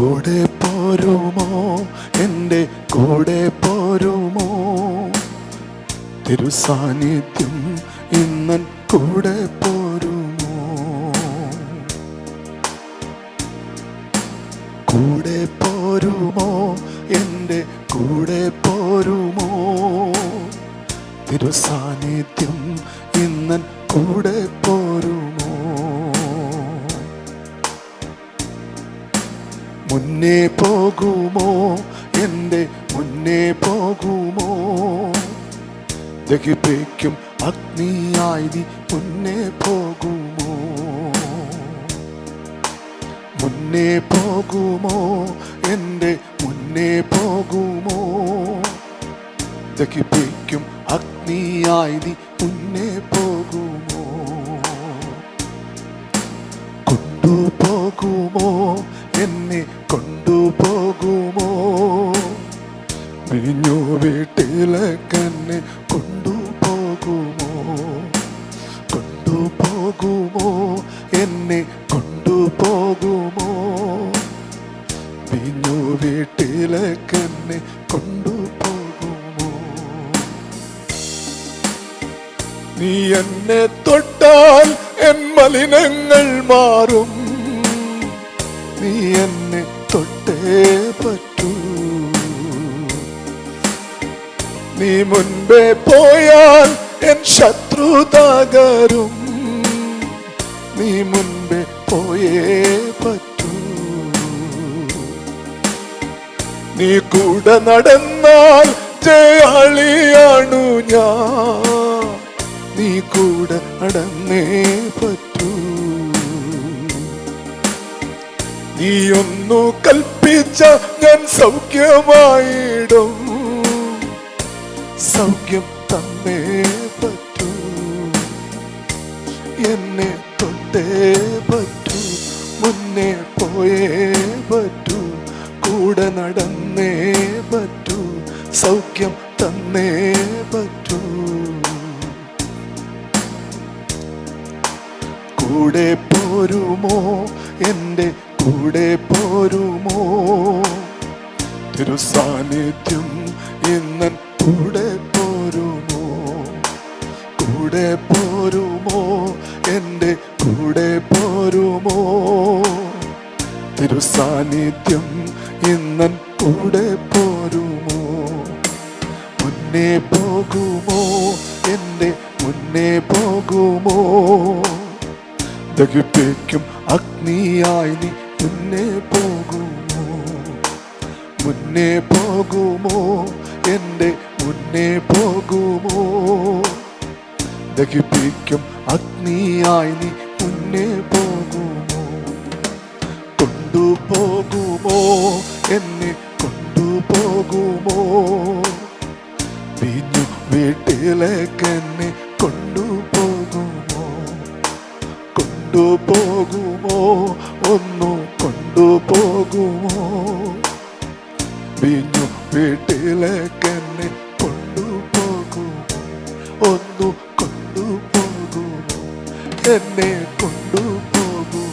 കൂടെ പോരുമോ? എന്റെ കൂടെ പോരുമോ? തിരുസാന്നിധ്യം ഇന്നൻ കൂടെ പോരുമോ? കൂടെ പോരുമോ? എന്റെ കൂടെ പോരുമോ? തിരുസാന്നിധ്യം ഇന്നൻ കൂടെ പോരുമോ? മുന്നേ പോകുമോ? എന്റെ മുന്നേ പോകുമോ? ദഹിപ്പിക്കും അഗ്നിയായി നീ മുന്നേ പോകുമോ? മുന്നേ പോകുമോ? എന്റെ മുന്നേ പോകുമോ? ദഹിപ്പിക്കും അഗ്നിയായി നീ മുന്നേ പോകുമോ? കൊണ്ടുപോകുമോ? എന്നെ കൊണ്ടുപോകുമോ? വിഴിഞ്ഞു വീട്ടിലേക്കെന്നെ കൊണ്ടുപോകുമോ? കൊണ്ടുപോകുമോ? എന്നെ കൊണ്ടുപോകുമോ? വിഴിഞ്ഞു വീട്ടിലേക്കെന്നെ കൊണ്ടുപോകുമോ? നീ എന്നെ തൊട്ടാൽ എൻ മലിനങ്ങൾ മാറും. നീ എന്നെ തൊട്ടേ പറ്റൂ. നീ മുൻപേ പോയാൽ എൻ ശത്രു തകരും. നീ മുൻപേ പോയേ പറ്റൂ. നീ കൂടെ നടന്നാൽ ജയാളിയാണു ഞാൻ. നീ കൂടെ നടന്നേ നീ ഒന്നു കൽപ്പിച്ച ഞാൻ സൗഖ്യമായിടും. സൗഖ്യം തന്നേ പറ്റൂ. എന്നെ തൊട്ടേ പറ്റൂ. മുന്നേ പോയേ പറ്റൂ. കൂടെ നടന്നേ പറ്റൂ. സൗഖ്യം തന്നേ പറ്റൂ. കൂടെ പോരുമോ എന്റെ കൂടെ പോരുമോ? തിരു സാന്നിധ്യം ഇന്നൻ കൂടെ പോരുമോ? കൂടെ പോരുമോ? എന്റെ കൂടെ പോരുമോ? തിരു സാന്നിധ്യം ഇന്നൻ കൂടെ പോരുമോ? മുന്നേ പോകുമോ? എന്റെ മുന്നേ പോകുമോ? ദഹിപ്പിക്കും അഗ്നിയായി നീ മുന്നേ പോകുമോ? മുന്നേ പോകുമോ? എന്റെ മുന്നേ പോകുമോ? ദഹിപ്പിക്കും അഗ്നിയായി നീ മുന്നേ പോകുമോ? കൊണ്ടുപോകുമോ? എന്നെ കൊണ്ടുപോകുമോ? പിഞ്ഞു വീട്ടിലേക്ക് എന്നെ കൊണ്ടുപോകുമോ? കൊണ്ടുപോകുമോ? ഒന്നു കൊണ്ടുപോകുമോ പിഞ്ഞു വീട്ടിലേക്ക് എന്നെ കൊണ്ടുപോകുമോ ഒന്നു കൊണ്ടുപോകുമോ എന്നെ കൊണ്ടുപോകുമോ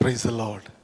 പ്രൈസ് Lord.